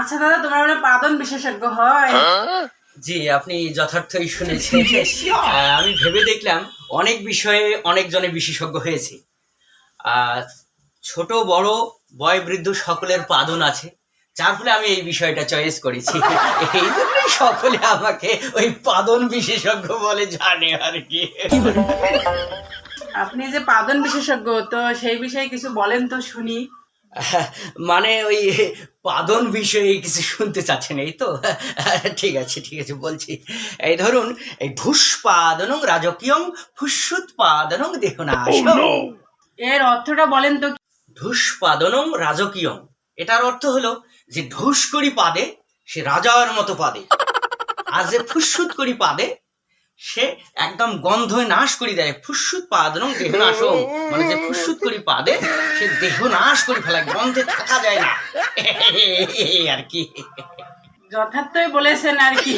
আচ্ছা দাদা তোমার মানে পাদন বিশেষজ্ঞ হয়? জি আপনি যথার্থই শুনেছেন। আমি ভেবে দেখলাম অনেক বিষয়ে অনেকজনে বিশেষজ্ঞ হয়েছে। ছোট বড় বয় বৃদ্ধ সকলের পাদন আছে। যার ফলে আমি এই বিষয়টা চয়েস করেছি। এই জন্যই সকলে আমাকে ওই পাদন বিশেষজ্ঞ বলে জানে আর কি। আপনি যে পাদন বিশেষজ্ঞ তো সেই বিষয়ে কিছু বলেন তো শুনি। মানে ওই পাদন বিষয়ে কিছু শুনতে চাচ্ছেন এই তো? ঠিক আছে ঠিক আছে বলছি। এই ধরুন এই ঢুস পাদনং রাজকীয়ং ফুসুত পাদনং এর অর্থটা বলেন তো। ঢুস পাদনং রাজকীয়ং। এটার অর্থ হলো যে ঢুস করি পাদে সে রাজার মতো পাদে আর যে ফুসুত করি পাদে সে একদম গন্ধ নাশ করি দেয়। ফুসুত পাদনং দেহ নাশং মানে যে ফুসুত করি পাদে সে দেহ নাশ করে ফেলায় গন্ধে থাকা যায় না। আর কি। যথার্থই বলেছেন আর কি।